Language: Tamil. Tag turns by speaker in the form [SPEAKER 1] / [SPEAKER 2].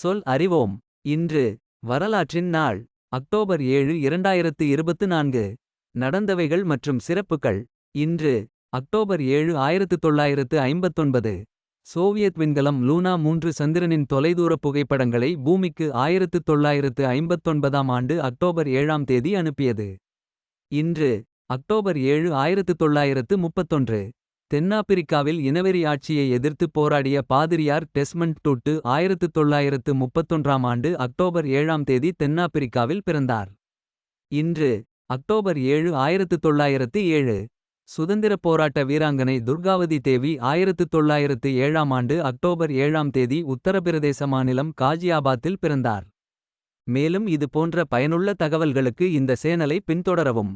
[SPEAKER 1] சொல் அறிவோம். இன்று வரலாற்றின் நாள் அக்டோபர் ஏழு இரண்டாயிரத்து இருபத்து நான்கு. நடந்தவைகள் மற்றும் சிறப்புகள் இன்று அக்டோபர் ஏழு ஆயிரத்து தொள்ளாயிரத்து ஐம்பத்தொன்பது. சோவியத் விண்கலம் லூனா மூன்று சந்திரனின் தொலைதூரப் புகைப்படங்களை பூமிக்கு ஆயிரத்து தொள்ளாயிரத்து ஐம்பத்தொன்பதாம் ஆண்டு அக்டோபர் ஏழாம் தேதி அனுப்பியது. இன்று அக்டோபர் ஏழு ஆயிரத்து தொள்ளாயிரத்து முப்பத்தொன்று. தென்னாப்பிரிக்காவில் இனவெறி ஆட்சியை எதிர்த்து போராடிய பாதிரியார் டெஸ்மண்ட் டூட்டு ஆயிரத்து தொள்ளாயிரத்து முப்பத்தொன்றாம் ஆண்டு அக்டோபர் ஏழாம் தேதி தென்னாப்பிரிக்காவில் பிறந்தார். இன்று அக்டோபர் ஏழு ஆயிரத்து தொள்ளாயிரத்து ஏழு. சுதந்திரப் போராட்ட வீராங்கனை துர்காவதி தேவி ஆயிரத்து தொள்ளாயிரத்து ஏழாம் ஆண்டு அக்டோபர் ஏழாம் தேதி உத்தரப்பிரதேச மாநிலம் காஜியாபாத்தில் பிறந்தார். மேலும் இது போன்ற பயனுள்ள தகவல்களுக்கு இந்த சேனலை பின்தொடரவும்.